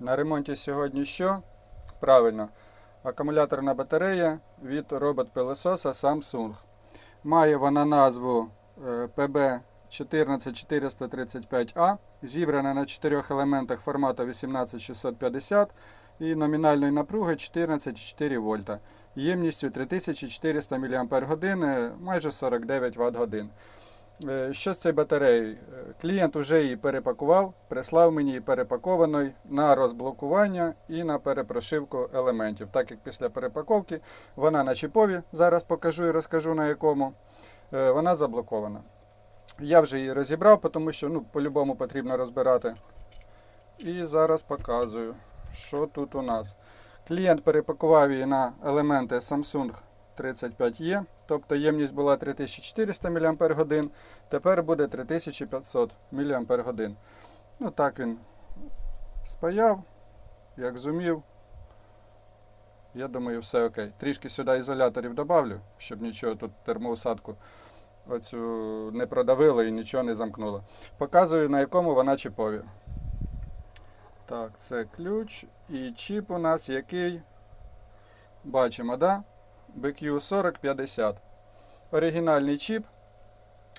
На ремонті сьогодні що? Правильно. Акумуляторна батарея від робот-пилососа Samsung. Має вона назву е, PB14435A, зібрана на 4 елементах формату 18650 і номінальної напруги 14,4 вольта. Ємністю 3400 мАч, майже 49 Вт годин. Е, Що з цією батареєю? Е, Клієнт вже її перепакував, прислав мені її перепакованою на розблокування і на перепрошивку елементів. Так як після перепаковки вона на чіпові, зараз покажу і розкажу на якому, е, вона заблокована. Я вже її розібрав, тому що ну, по-любому потрібно розбирати. І зараз показую, що тут у нас. Клієнт перепакував її на елементи Samsung 35E, тобто ємність була 3400 мАч, тепер буде 3500 мАч. Ну так він спаяв, як зумів. Я думаю, все окей. Трішки сюди ізоляторів добавлю, щоб нічого тут термоусадку оцю не продавило і нічого не замкнуло. Показую, на якому вона чіпові. Так, це ключ. І чіп у нас який. Бачимо, да? BQ4050. Оригінальний чіп.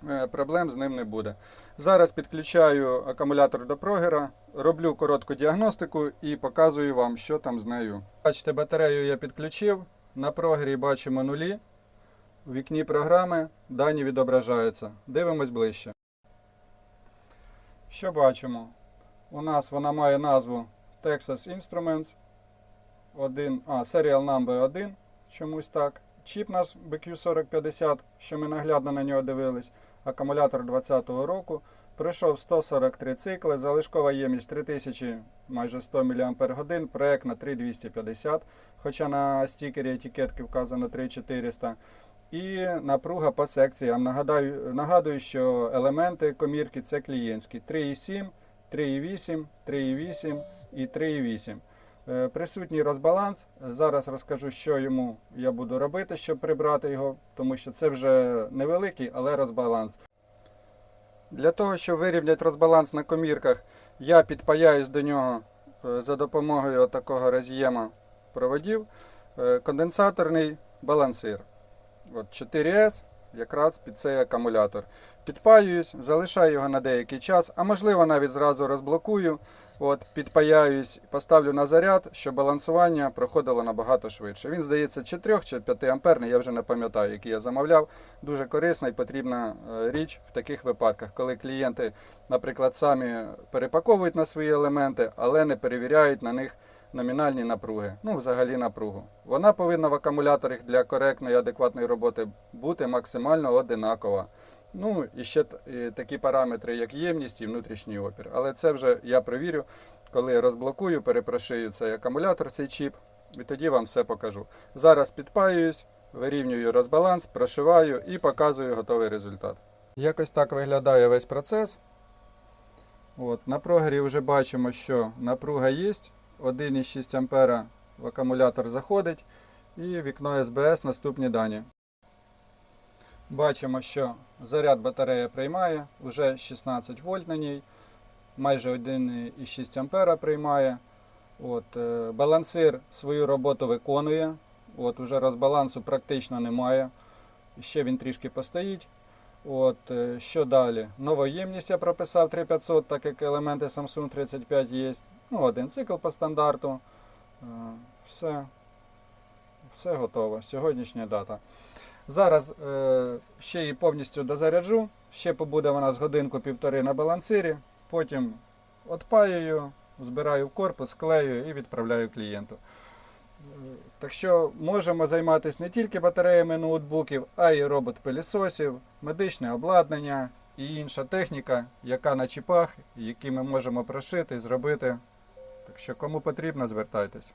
Е, Проблем з ним не буде. Зараз підключаю акумулятор до прогера, роблю коротку діагностику і показую вам, що там з нею. Бачите, батарею я підключив. На прогері бачимо нулі. У вікні програми дані відображаються. Дивимось ближче. Що бачимо? У нас вона має назву Texas Instruments 1, а, Serial Number 1, чомусь так. Чіп наш BQ4050, що ми наглядно на нього дивились. Акумулятор 2020 року. Пройшов 143 цикли, залишкова ємність 3000 майже 100 мАч, проект на 3250, хоча на стікері етикетки вказано 3400. І напруга по секціям. Нагадаю, нагадую, що елементи комірки це клієнтські 3,7, 3,8, 3,8 і 3,8. Е, Присутній розбаланс. Зараз розкажу, що йому я буду робити, щоб прибрати його, тому що це вже невеликий, але розбаланс. Для того, щоб вирівняти розбаланс на комірках, я підпаяюсь до нього е, за допомогою такого роз'єма проводів е, конденсаторний балансир. От 4С якраз під цей акумулятор. Підпаююсь, залишаю його на деякий час, а можливо навіть зразу розблокую. От, підпаяюсь, поставлю на заряд, щоб балансування проходило набагато швидше. Він здається 4 чи 5 амперний, я вже не пам'ятаю, який я замовляв. Дуже корисна і потрібна е, річ в таких випадках, коли клієнти, наприклад, самі перепаковують на свої елементи, але не перевіряють на них номінальні напруги, ну взагалі напругу. Вона повинна в акумуляторах для коректної адекватної роботи бути максимально одинакова. Ну і ще такі параметри, як ємність і внутрішній опір. Але це вже я перевірю, коли розблокую, перепрошую цей акумулятор, цей чіп, і тоді вам все покажу. Зараз підпаююсь, вирівнюю розбаланс, прошиваю і показую готовий результат. Якось так виглядає весь процес. От, на прогрі вже бачимо, що напруга є. 1,6 ампера в акумулятор заходить. І вікно СБС наступні дані. Бачимо, що заряд батарея приймає, вже 16 вольт на ній, майже 1,6 ампера приймає. От, е, балансир свою роботу виконує. От, уже розбалансу практично немає. Ще він трішки постоїть. От, е, що далі? Нову ємність я прописав 3500, так як елементи Samsung 35 є. Ну, один цикл по стандарту. Е, Все. Все готово. Сьогоднішня дата. Зараз е, ще її повністю дозаряджу. Ще побуде вона з годинку-півтори на балансирі. Потім отпаюю, збираю в корпус, склею і відправляю клієнту. Так що можемо займатися не тільки батареями ноутбуків, а й робот-пилісосів, медичне обладнання і інша техніка, яка на чіпах, які ми можемо прошити і зробити. Так що кому потрібно, звертайтесь.